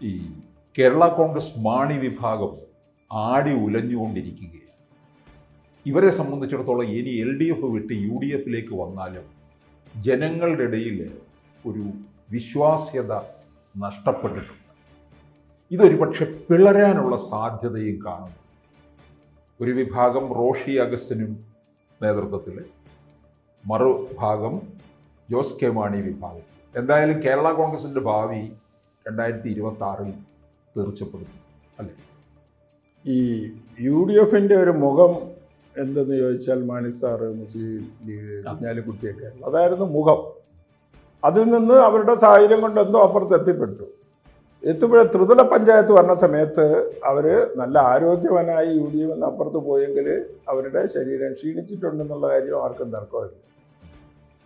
ഈ കേരള കോൺഗ്രസ് മാണി വിഭാഗം ആടി ഉലഞ്ഞുകൊണ്ടിരിക്കുകയാണ്. ഇവരെ സംബന്ധിച്ചിടത്തോളം ഇനി എൽ ഡി എഫ് വിട്ട് യു ഡി എഫിലേക്ക് വന്നാലും ജനങ്ങളുടെ ഇടയിൽ ഒരു വിശ്വാസ്യത നഷ്ടപ്പെട്ടിട്ടുണ്ട്. ഇതൊരു പക്ഷെ പിളരാനുള്ള സാധ്യതയും കാണുന്നു. ഒരു വിഭാഗം റോഷി അഗസ്റ്റിനും നേതൃത്വത്തിൽ മറുഭാഗം ജോസ് കെ മാണി വിഭാഗം എന്തായാലും കേരള കോൺഗ്രസിന്റെ ഭാവി രണ്ടായിരത്തി ഇരുപത്തി ആറിൽ തീർച്ചപ്പെടുത്തി. അല്ലേ? ഈ യു ഡി എഫിന്റെ ഒരു മുഖം എന്തെന്ന് ചോദിച്ചാൽ മാണി സാർ മുസ്ലിം ലീഗ് കുഞ്ഞാലിക്കുട്ടിയൊക്കെ. അതായിരുന്നു മുഖം. അതിൽ നിന്ന് അവരുടെ സാഹചര്യം കൊണ്ട് എന്തോ അപ്പുറത്ത് എത്തിപ്പെട്ടു. എത്തുമ്പോഴേ ത്രിതല പഞ്ചായത്ത് വന്ന സമയത്ത് അവർ നല്ല ആരോഗ്യവാനായി യു ഡി എഫ് അപ്പുറത്ത് പോയെങ്കിൽ അവരുടെ ശരീരം ക്ഷീണിച്ചിട്ടുണ്ടെന്നുള്ള കാര്യം ആർക്കും തർക്കമില്ല.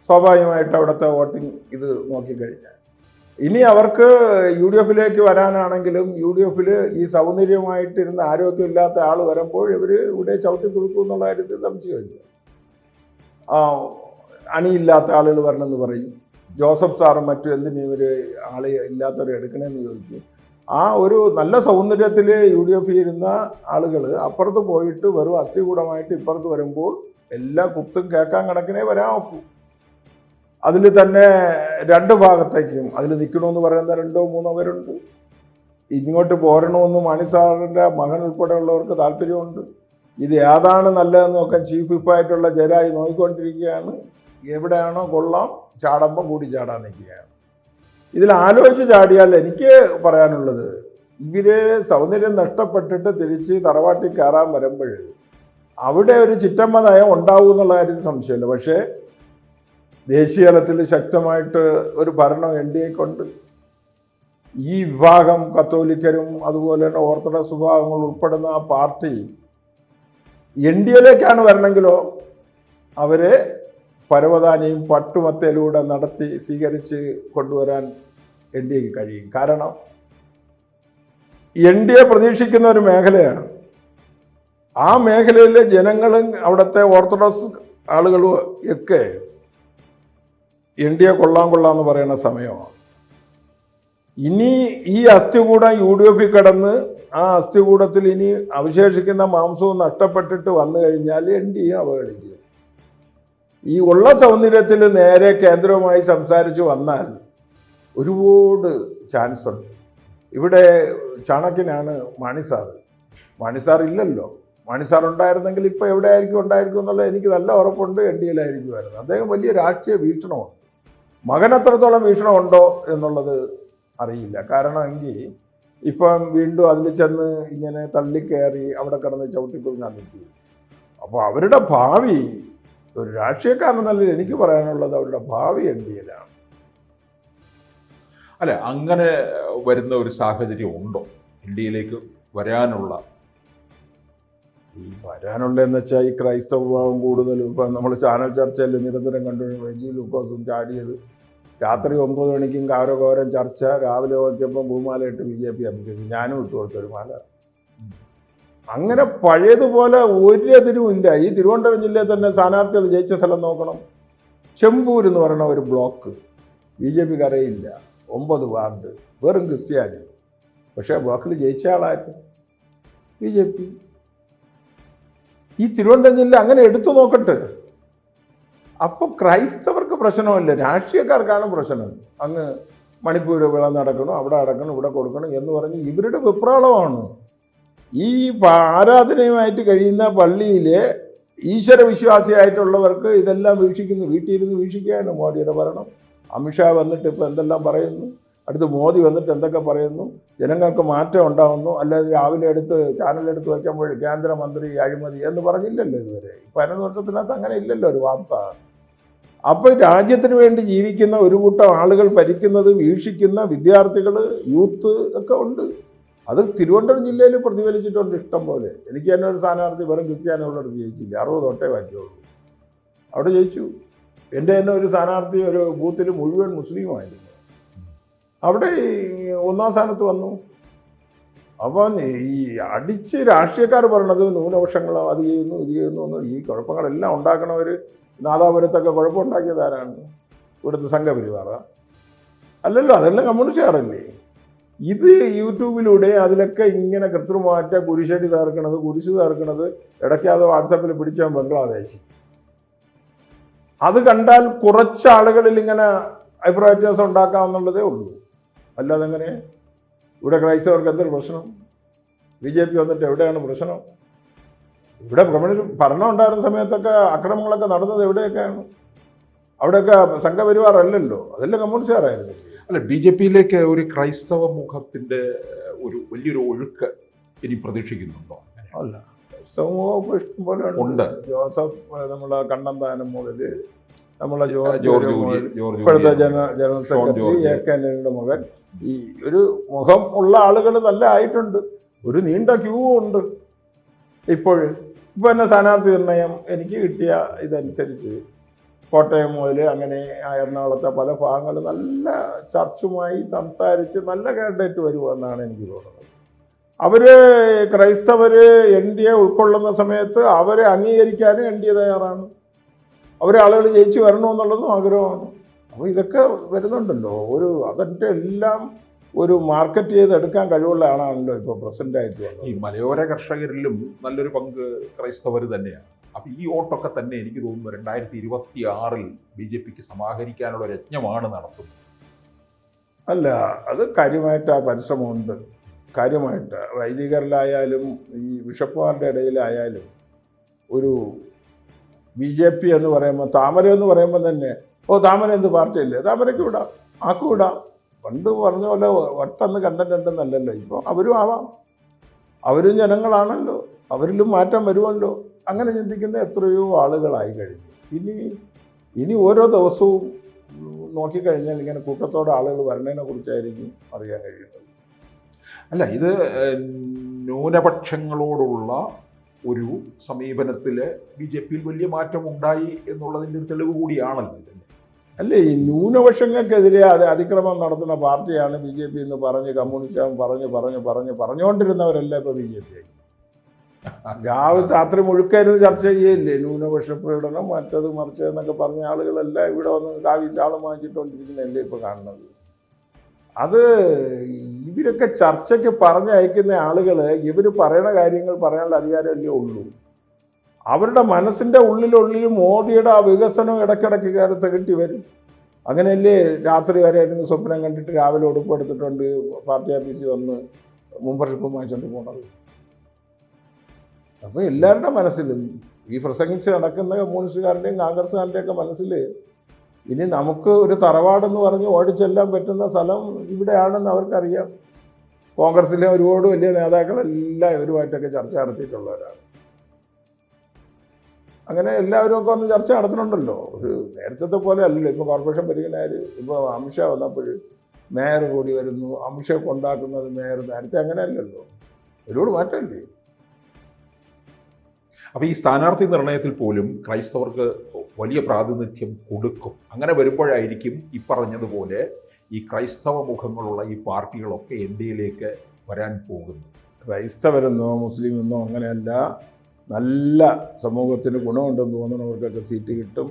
സ്വാഭാവികമായിട്ട് അവിടുത്തെ വോട്ടിംഗ് ഇത് നോക്കിക്കഴിഞ്ഞാൽ. ഇനി അവർക്ക് യു ഡി എഫിലേക്ക് വരാനാണെങ്കിലും യു ഡി എഫിൽ ഈ സൗന്ദര്യമായിട്ടിരുന്ന ആരോഗ്യമില്ലാത്ത ആൾ വരുമ്പോൾ ഇവർ ഇവിടെ ചവിട്ടി കൊടുക്കും എന്നുള്ള കാര്യത്തിൽ സംശയമില്ല. അണിയില്ലാത്ത ആളുകൾ വരണമെന്ന് പറയും. ജോസഫ് സാറും മറ്റും എന്തിനും ഇവർ ആളെ ഇല്ലാത്തവരെ എടുക്കണമെന്ന് ചോദിക്കും. ആ ഒരു നല്ല സൗന്ദര്യത്തിൽ യു ഡി എഫ് ഇരുന്ന ആളുകൾ അപ്പുറത്ത് പോയിട്ട് വെറും അസ്ഥികൂടമായിട്ട് ഇപ്പുറത്ത് വരുമ്പോൾ എല്ലാ കുത്തും കേൾക്കാൻ കണക്കിനെ വരാൻ ഒക്കൂ. അതിൽ തന്നെ രണ്ട് ഭാഗത്തേക്കും അതിൽ നിൽക്കണമെന്ന് പറയുന്ന രണ്ടോ മൂന്നോ പേരുണ്ട്. ഇങ്ങോട്ട് പോരണമെന്ന് മാണി സാറിന്റെ മകൻ ഉൾപ്പെടെയുള്ളവർക്ക് താല്പര്യമുണ്ട്. ഇത് ഏതാണ് നല്ലതെന്നൊക്കെ ചീഫ് വിപ്പായിട്ടുള്ള ജരായി നോക്കിക്കൊണ്ടിരിക്കുകയാണ്. എവിടെയാണോ കൊള്ളാം ചാടുമ്പോൾ കൂടി ചാടാൻ നിൽക്കുകയാണ്. ഇതിൽ ആലോചിച്ച് ചാടിയാൽ എനിക്ക് പറയാനുള്ളത് ഇവർ സൗന്ദര്യം നഷ്ടപ്പെട്ടിട്ട് തിരിച്ച് തറവാട്ടിൽ കയറാൻ വരുമ്പോൾ അവിടെ ഒരു ചിറ്റമ്മ നയം ഉണ്ടാവും എന്നുള്ള കാര്യത്തിൽ സംശയമില്ല. പക്ഷേ ദേശീയ തലത്തിൽ ശക്തമായിട്ട് ഒരു ഭരണം എൻ ഡി എക്കുണ്ട് ഈ വിഭാഗം കത്തോലിക്കരും അതുപോലെ തന്നെ ഓർത്തഡോക്സ് വിഭാഗങ്ങൾ ഉൾപ്പെടുന്ന ആ പാർട്ടി എൻ ഡി എയിലേക്കാണ് വരണമെങ്കിലോ അവരെ പരവതാനിയും പട്ടുമത്തയിലൂടെ നടത്തി സ്വീകരിച്ച് കൊണ്ടുവരാൻ എൻ ഡി എക്ക് കഴിയും. കാരണം എൻ ഡി എ പ്രതീക്ഷിക്കുന്ന ഒരു മേഖലയാണ്. ആ മേഖലയിലെ ജനങ്ങളും അവിടുത്തെ ഓർത്തഡോക്സ് ആളുകളും ഒക്കെ എൻ ഡി എ കൊള്ളാം കൊള്ളാം എന്ന് പറയുന്ന സമയമാണ്. ഇനി ഈ അസ്ഥികൂടം യു ഡി എഫിൽ കിടന്ന് ആ അസ്ഥികൂടത്തിൽ ഇനി അവശേഷിക്കുന്ന മാംസവും നഷ്ടപ്പെട്ടിട്ട് വന്നു കഴിഞ്ഞാൽ എൻ ഡി എ അവഗണിക്കും ഈ ഉള്ള സൗന്ദര്യത്തിൽ നേരെ കേന്ദ്രവുമായി സംസാരിച്ച് വന്നാൽ ഒരുപാട് ചാൻസ് ഉണ്ട്. ഇവിടെ ചാണക്കിനാണ് മണിസാർ മണിസാർ ഇല്ലല്ലോ. മണിസാർ ഉണ്ടായിരുന്നെങ്കിൽ ഇപ്പോൾ എവിടെ ആയിരിക്കും ഉണ്ടായിരിക്കും എന്നുള്ളത് എനിക്ക് നല്ല ഉറപ്പുണ്ട് എൻ ഡി എയിലായിരിക്കുമായിരുന്നു അദ്ദേഹം വലിയ രാഷ്ട്രീയ വീക്ഷണമുണ്ട് മകൻ എത്രത്തോളം വീക്ഷണം ഉണ്ടോ എന്നുള്ളത് അറിയില്ല. കാരണം എങ്കിൽ ഇപ്പം വീണ്ടും അതിൽ ചെന്ന് ഇങ്ങനെ തള്ളിക്കയറി അവിടെ കിടന്ന് ചവിട്ടിക്കൊടുങ്ങാൻ നിൽക്കും അപ്പോൾ അവരുടെ ഭാവി ഒരു രാഷ്ട്രീയക്കാരനെന്നല്ല എനിക്ക് പറയാനുള്ളത് അവരുടെ ഭാവി എൻ ഡി എയിലാണ്. അല്ല അങ്ങനെ വരുന്ന ഒരു സാഹചര്യം ഉണ്ടോ? ഇന്ത്യയിലേക്ക് വരാനുള്ള ഈ വരാനുള്ളതെന്ന് വെച്ചാൽ ഈ ക്രൈസ്തവ വിഭാഗം കൂടുതലും ഇപ്പം നമ്മൾ ചാനൽ ചർച്ചയിൽ നിരന്തരം കണ്ടു റെജി ലൂക്കോസും ചാടിയത്. രാത്രി ഒമ്പത് മണിക്കും കാരകോരം ചർച്ച രാവിലെ നോക്കിയപ്പം ഭൂമാല ഇട്ട് ബി ജെ പി അഭിഷേകം ഞാനും ഇട്ട് കൊടുത്തൊരു മാല. അങ്ങനെ പഴയതുപോലെ ഒരെതിരും ഇല്ല. ഈ തിരുവനന്തപുരം ജില്ലയിൽ തന്നെ സ്ഥാനാർത്ഥികൾ ജയിച്ച സ്ഥലം നോക്കണം. ചെമ്പൂർ എന്ന് പറയുന്ന ഒരു ബ്ലോക്ക് ബി ജെ പിക്ക് അറിയില്ല ഒമ്പത് വാർഡ് വെറും ക്രിസ്ത്യാനി പക്ഷേ ബ്ലോക്കിൽ ജയിച്ച ആളായിരുന്നു ബി ജെ പി. ഈ തിരുവനന്തപുരം ജില്ല അങ്ങനെ എടുത്തു നോക്കട്ടെ. അപ്പോൾ ക്രൈസ്തവർക്ക് പ്രശ്നമല്ല രാഷ്ട്രീയക്കാർക്കാണ് പ്രശ്നം. അങ്ങ് മണിപ്പൂർ വിള നടക്കണം അവിടെ അടക്കണം ഇവിടെ കൊടുക്കണം എന്ന് പറഞ്ഞ് ഇവരുടെ വിപ്രാളമാണ്. ഈ ആരാധനയുമായിട്ട് കഴിയുന്ന പള്ളിയിലെ ഈശ്വര വിശ്വാസിയായിട്ടുള്ളവർക്ക് ഇതെല്ലാം വീക്ഷിക്കുന്നു. വീട്ടിലിരുന്ന് വീക്ഷിക്കുകയാണ് മോദിയുടെ ഭരണം. അമിത്ഷാ വന്നിട്ട് ഇപ്പോൾ എന്തെല്ലാം പറയുന്നു? അടുത്ത് മോദി വന്നിട്ട് എന്തൊക്കെ പറയുന്നു? ജനങ്ങൾക്ക് മാറ്റം ഉണ്ടാവുന്നു. അല്ലാതെ രാവിലെ എടുത്ത് ചാനലെടുത്ത് വയ്ക്കുമ്പോൾ കേന്ദ്രമന്ത്രി അഴിമതി എന്ന് പറഞ്ഞില്ലല്ലോ ഇതുവരെ. പതിനൊന്ന് വർഷത്തിനകത്ത് അങ്ങനെ ഇല്ലല്ലോ ഒരു വാർത്ത. അപ്പോൾ രാജ്യത്തിന് വേണ്ടി ജീവിക്കുന്ന ഒരു കൂട്ടം ആളുകൾ ഭരിക്കുന്നത് വീക്ഷിക്കുന്ന വിദ്യാർത്ഥികൾ യൂത്ത് ഒക്കെ ഉണ്ട്. അത് തിരുവനന്തപുരം ജില്ലയിൽ പ്രതിഫലിച്ചിട്ടുണ്ട് ഇഷ്ടം പോലെ. എനിക്ക് തന്നെ ഒരു സ്ഥാനാർത്ഥി വെറും ക്രിസ്ത്യാനികളോട് ജയിച്ചില്ല. അറുപത് തൊട്ടേ ബാക്കിയുള്ളൂ അവിടെ ജയിച്ചു. എന്റെ തന്നെ ഒരു സ്ഥാനാർത്ഥി ഒരു ബൂത്തിൽ മുഴുവൻ മുസ്ലിമായിരുന്നു. അവിടെ ഒന്നാം സ്ഥാനത്ത് വന്നു. അപ്പം ഈ അടിച്ച് രാഷ്ട്രീയക്കാർ പറയണത് ന്യൂനപക്ഷങ്ങളോ അത് ചെയ്യുന്നു ഇത് ചെയ്യുന്നു എന്ന് ഈ കുഴപ്പങ്ങളെല്ലാം ഉണ്ടാക്കണവർ നാദാപുരത്തൊക്കെ കുഴപ്പമുണ്ടാക്കിയത് ആരാണ്? ഇവിടുത്തെ സംഘപരിവാറ അല്ലല്ലോ അതെല്ലാം കമ്മ്യൂണിസ്റ്റുകാരല്ലേ? ഇത് യൂട്യൂബിലൂടെ അതിലൊക്കെ ഇങ്ങനെ കൃത്രിമമാറ്റ കുരിശടി തീർക്കണത് കുരിശ് തീർക്കണത് ഇടയ്ക്ക് അത് വാട്സാപ്പിൽ പിടിച്ചാൽ ബംഗ്ലാദേശ്. അത് കണ്ടാൽ കുറച്ച് ആളുകളിൽ ഇങ്ങനെ അഭിപ്രായ വ്യത്യാസം ഉണ്ടാക്കാമെന്നുള്ളതേ ഉള്ളൂ. അല്ലാതെ എങ്ങനെ ഇവിടെ ക്രൈസ്തവർക്ക് എന്തൊരു പ്രശ്നം? ബി ജെ പി വന്നിട്ട് എവിടെയാണ് പ്രശ്നം? ഇവിടെ കമ്മ്യൂണിസ്റ്റ് ഭരണം ഉണ്ടായിരുന്ന സമയത്തൊക്കെ അക്രമങ്ങളൊക്കെ നടന്നത് എവിടെയൊക്കെയാണ്? അവിടെയൊക്കെ സംഘപരിവാർ അല്ലല്ലോ. അതെല്ലാം കമ്മ്യൂണിസ്റ്റുകാരായിരുന്നു? അല്ല ബി ജെ പിയിലേക്ക് ഒരു ക്രൈസ്തവ മുഖത്തിന്റെ ഒരു വലിയൊരു ഒഴുക്ക് ഇനി പ്രതീക്ഷിക്കുന്നുണ്ടോ? അല്ല ക്രൈസ്തവ മുഖം ഇഷ്ടം പോലെ ഉണ്ട്. ജോസഫ് നമ്മുടെ നമ്മളെ കണ്ണന്താനം മുതൽ നമ്മളെ ജോർജ് ഇപ്പോഴത്തെ കുര്യൻ. ജന ജനറൽ സെക്രട്ടറി. എ കെ ആന്റണിയുടെ മകൻ. ഈ ഒരു മുഖം ഉള്ള ആളുകൾ നല്ല ആയിട്ടുണ്ട്. ഒരു നീണ്ട ക്യൂ ഉണ്ട്. ഇപ്പോൾ ഇപ്പോൾ എന്നെ സ്ഥാനാർത്ഥി നിർണയം എനിക്ക് കിട്ടിയ ഇതനുസരിച്ച് കോട്ടയം മുതൽ അങ്ങനെ എറണാകുളത്തെ പല ഭാഗങ്ങളും നല്ല ചർച്ചുമായി സംസാരിച്ച് നല്ല കാൻഡിഡേറ്റ് വരുമെന്നാണ് എനിക്ക് തോന്നുന്നത്. അവർ ക്രൈസ്തവർ എൻ ഡി എ ഉൾക്കൊള്ളുന്ന സമയത്ത് അവരെ അംഗീകരിക്കാനും എൻ ഡി എ തയ്യാറാണ്. അവരെ ജയിച്ച് വരണമെന്നുള്ളതും ആഗ്രഹമാണ്. അപ്പോൾ ഇതൊക്കെ വരുന്നുണ്ടല്ലോ. ഒരു അതിന്റെ എല്ലാം ഒരു മാർക്കറ്റ് ചെയ്തെടുക്കാൻ കഴിവുള്ള ആളാണല്ലോ ഇപ്പോൾ പ്രസിഡന്റ് ആയിട്ട് ഈ മലയോര കർഷകരിലും നല്ലൊരു പങ്ക് ക്രൈസ്തവർ തന്നെയാണ്. അപ്പോൾ ഈ ഓട്ടൊക്കെ തന്നെ എനിക്ക് തോന്നുന്നു രണ്ടായിരത്തി ഇരുപത്തി ആറിൽ ബി ജെ പിക്ക് സമാഹരിക്കാനുള്ള ഒരു യജ്ഞമാണ് നടത്തുന്നത്. അല്ല അത് കാര്യമായിട്ട് ആ പരിശ്രമമുണ്ട്. കാര്യമായിട്ട് വൈദികരിലായാലും ഈ ബിഷപ്പുമാരുടെ ഇടയിലായാലും ഒരു ബി ജെ പി എന്ന് പറയുമ്പോൾ താമര എന്ന് പറയുമ്പോൾ തന്നെ ഓ താമര എന്ത് പാർട്ടിയല്ലേ? താമരയ്ക്ക് വിടാം ആക്കും വിടാം. പണ്ട് പറഞ്ഞ പോലെ ഒട്ടെന്ന് ഉണ്ടെന്നല്ലല്ലോ ഇപ്പോൾ അവരും ആവാം. അവരും ജനങ്ങളാണല്ലോ അവരിലും മാറ്റം വരുമല്ലോ. അങ്ങനെ ചിന്തിക്കുന്ന എത്രയോ ആളുകളായി കഴിഞ്ഞു. ഇനി ഇനി ഓരോ ദിവസവും നോക്കിക്കഴിഞ്ഞാൽ ഇങ്ങനെ കൂട്ടത്തോടെ ആളുകൾ വരുന്നതിനെ കുറിച്ചായിരിക്കും അറിയാൻ കഴിയുന്നത് അല്ല ഇത് ന്യൂനപക്ഷങ്ങളോടുള്ള ഒരു സമീപനത്തിൽ ബി ജെ പിയിൽ വലിയ മാറ്റം ഉണ്ടായി എന്നുള്ളതിന്റെ ഒരു തെളിവ് കൂടിയാണല്ലോ ഇത്. അല്ലേ ഈ ന്യൂനപക്ഷങ്ങൾക്കെതിരെ അത് അതിക്രമം നടത്തുന്ന പാർട്ടിയാണ് ബി ജെ പി എന്ന് പറഞ്ഞ് കമ്മ്യൂണിസ്റ്റ് പറഞ്ഞ് പറഞ്ഞ് പറഞ്ഞ് പറഞ്ഞുകൊണ്ടിരുന്നവരല്ല ഇപ്പോൾ ബി ജെ പി ആയി രാവിലെ രാത്രി മുഴുക്കായിരുന്നു ചർച്ച ചെയ്യല്ലേ ന്യൂനപക്ഷ പ്രകടനം മറ്റത് മറിച്ചതെന്നൊക്കെ പറഞ്ഞ ആളുകളെല്ലാം ഇവിടെ വന്ന് കാവി ചാളം വാങ്ങിച്ചിട്ടുകൊണ്ടിരിക്കുന്നതല്ലേ ഇപ്പോൾ കാണുന്നത് അത് ഇവരൊക്കെ ചർച്ചയ്ക്ക് പറഞ്ഞയക്കുന്ന ആളുകൾ ഇവർ പറയണ കാര്യങ്ങൾ പറയാനുള്ള അധികാരമല്ലേ ഉള്ളൂ. അവരുടെ മനസ്സിന്റെ ഉള്ളിലുള്ളിൽ മോദിയുടെ ആ വികസനം ഇടയ്ക്കിടയ്ക്ക് കയറി തികട്ടി വരും. അങ്ങനെയല്ലേ രാത്രി വരെ ഇരുന്ന് സ്വപ്നം കണ്ടിട്ട് രാവിലെ ഉടുപ്പ് എടുത്തിട്ടുണ്ട് പാർട്ടി ഓഫീസിൽ വന്ന് മുമ്പർഷിപ്പ് വാങ്ങിച്ചുകൊണ്ട് പോകണത് അപ്പോൾ എല്ലാവരുടെ മനസ്സിലും ഈ പ്രസംഗിച്ച് നടക്കുന്ന കമ്മ്യൂണിസ്റ്റുകാരുടെയും കോൺഗ്രസ്സുകാരുടെയും ഒക്കെ മനസ്സിൽ ഇനി നമുക്ക് ഒരു തറവാടെന്ന് പറഞ്ഞ് ഓടിച്ചെല്ലാൻ പറ്റുന്ന സ്ഥലം ഇവിടെയാണെന്ന് അവർക്കറിയാം. കോൺഗ്രസ്സിലെ ഒരുപാട് വലിയ നേതാക്കളെല്ലാം ഇവരുമായിട്ടൊക്കെ ചർച്ച നടത്തിയിട്ടുള്ളവരാണ്. അങ്ങനെ എല്ലാവരും ഒക്കെ ഒന്ന് ചർച്ച നടത്തുന്നുണ്ടല്ലോ. ഒരു നേരത്തെ പോലെ അല്ലല്ലോ. ഇപ്പോൾ കോർപ്പറേഷൻ പരിഗണനയിൽ ഇപ്പോൾ അമിഷ വന്നപ്പോൾ മേയർ കൂടി വരുന്നു. അമിഷ കൊണ്ടാക്കുന്നത് മേയർ നേരത്തെ അങ്ങനെ അല്ലല്ലോ ഒരുപാട് മാറ്റമല്ലേ? അപ്പൊ ഈ സ്ഥാനാർത്ഥി നിർണയത്തിൽ പോലും ക്രൈസ്തവർക്ക് വലിയ പ്രാതിനിധ്യം കൊടുക്കും. അങ്ങനെ വരുമ്പോഴായിരിക്കും ഈ പറഞ്ഞതുപോലെ ഈ ക്രൈസ്തവ മുഖങ്ങളുള്ള ഈ പാർട്ടികളൊക്കെ എൻ ഡി എയിലേക്ക് വരാൻ പോകുന്നു ക്രൈസ്തവരെന്നോ മുസ്ലിം എന്നോ അങ്ങനെയല്ല നല്ല സമൂഹത്തിന് ഗുണമുണ്ടെന്ന് തോന്നുന്നവർക്കൊക്കെ സീറ്റ് കിട്ടും.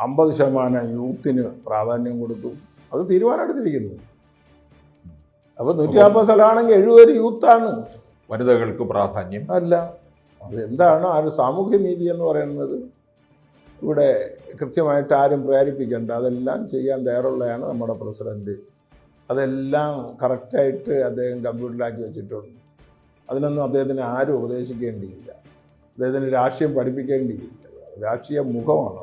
അമ്പത് ശതമാനം യൂത്തിന് പ്രാധാന്യം കൊടുക്കും. അത് തീരുമാനമെടുത്തിരിക്കുന്നത്. അപ്പോൾ നൂറ്റി നാൽപ്പത് സ്ഥലമാണെങ്കിൽ എഴുപത് യൂത്താണ്. വനിതകൾക്ക് പ്രാധാന്യം. അല്ല. അതെന്താണ് ആ ഒരു സാമൂഹ്യ നീതി എന്ന് പറയുന്നത് ഇവിടെ കൃത്യമായിട്ട് ആരും പ്രേരിപ്പിക്കേണ്ട. അതെല്ലാം ചെയ്യാൻ തയ്യാറുള്ളതാണ് നമ്മുടെ പ്രസിഡന്റ് അതെല്ലാം കറക്റ്റായിട്ട് അദ്ദേഹം കമ്പ്യൂട്ടറിലാക്കി വെച്ചിട്ടുണ്ട്. അതിനൊന്നും അദ്ദേഹത്തിന് ആരും ഉപദേശിക്കേണ്ടിയില്ല. അദ്ദേഹത്തിന് രാഷ്ട്രീയം പഠിപ്പിക്കേണ്ടിയില്ല. രാഷ്ട്രീയ മുഖമാണ്.